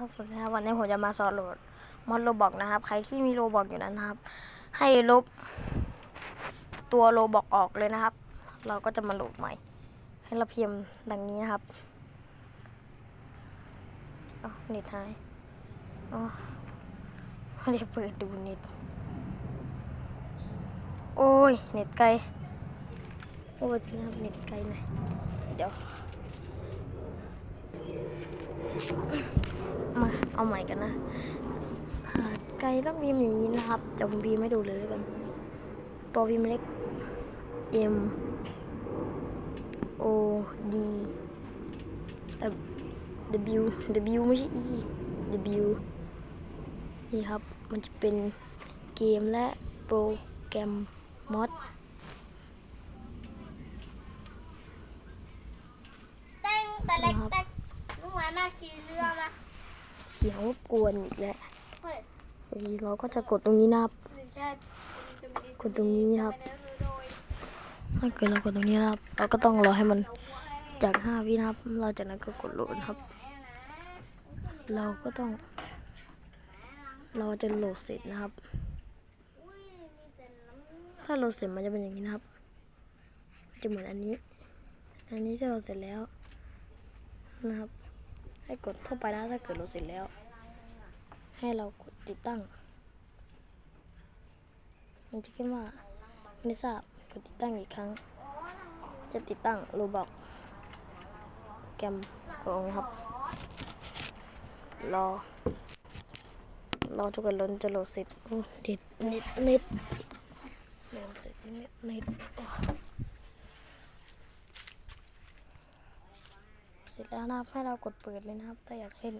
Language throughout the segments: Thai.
ครับสวัสดีครับวันนี้ผมจะมาสอนโหลดมอดโรบอกนะครับ ใครที่มีโรบอกอยู่นั้นนะครับ ให้ลบตัวโรบอกออกเลยนะครับ เราก็จะมาโหลดใหม่ ให้เราพิมพ์ดังนี้นะครับอ๋อเน็ตหายอ๋อไม่ได้เปิดดูเน็ตโอ้ยเน็ตไกลโอ้ยจริงครับเน็ตไกลหน่อยเดี๋ยว มาเอาใหม่กันนะหาดไกลต้องพิมพ์อย่างนี้นะครับเดี๋ยวผมพิมพ์ให้ดูเลยแล้วกัน ตัวพิมพ์เล็ก M O D W W ไม่ใช่ E W นี่ครับ มันจะเป็นเกมและโปรแกรมมอดเต้งแต่เล็กเต้ งลุงหมายมาขี่เรือมาเสียงรบกวนอีกแล้วเฮ้ยเฮ้ยเราก็จะกดตรงนี้นะครับหนึ่งแค่กดตรงนี้ครับ ถ้าเกิดเรากดตรงนี้นะครับ เราก็ต้องรอให้มันจากห้าวินะครับ เราจากนั้นก็กดโหลดครับ เราก็ต้อง เราจะโหลดเสร็จนะครับ ถ้าโหลดเสร็จมันจะเป็นอย่างนี้นะครับ มันจะเหมือนอันนี้ อันนี้จะโหลดเสร็จแล้วนะครับ ให้กดทั่วไปนะถ้าเกิดโหลดเสร็จแล้ว ให้เรากดติดตั้ง มันจะขึ้นว่าไม่ทราบกดติดตั้งอีกครั้ง จะติดตั้งโรบอกโปรแกรมของครับ รอ รอทุกคนล้นจะโหลดเสร็จโอ้เด็ดเน็ตเน็ตโหลดเสร็จเน็ตเน็ตโอ้เสร็จแล้วนะครับให้เรากดเปิดเลยนะครับถ้าอยากเล่น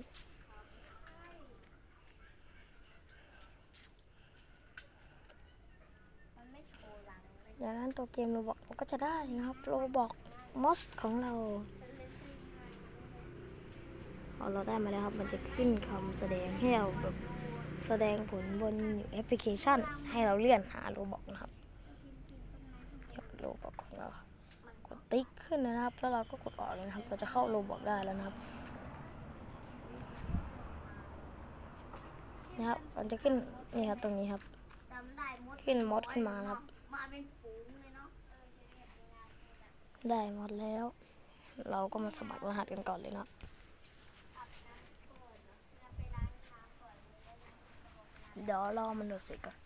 จากนั้นตัวเกมโรบอกก็จะได้นะครับโรบอกมอสของเราพอเราได้มาแล้วครับ มันจะขึ้นคำแสดงให้เราแบบแสดงผลบนอยู่แอปพลิเคชัน ให้เราเลื่อนหาโรบอกนะครับเก็บโรบอกของเราครับ ติ๊กขึ้นนะครับ แล้วเราก็กดออกเลยนะครับ เราจะเข้าโรบอกได้แล้วนะครับ นะครับ มันจะขึ้นนี่ครับตรงนี้ครับจำได้มดขึ้นมดขึ้นมานะครับมาเป็นฝูงเลยเนาะได้หมดแล้ว เราก็มาสมัครรหัสกันก่อนเลยนะเดี๋ยวรอมันโหลดเสร็จก่อน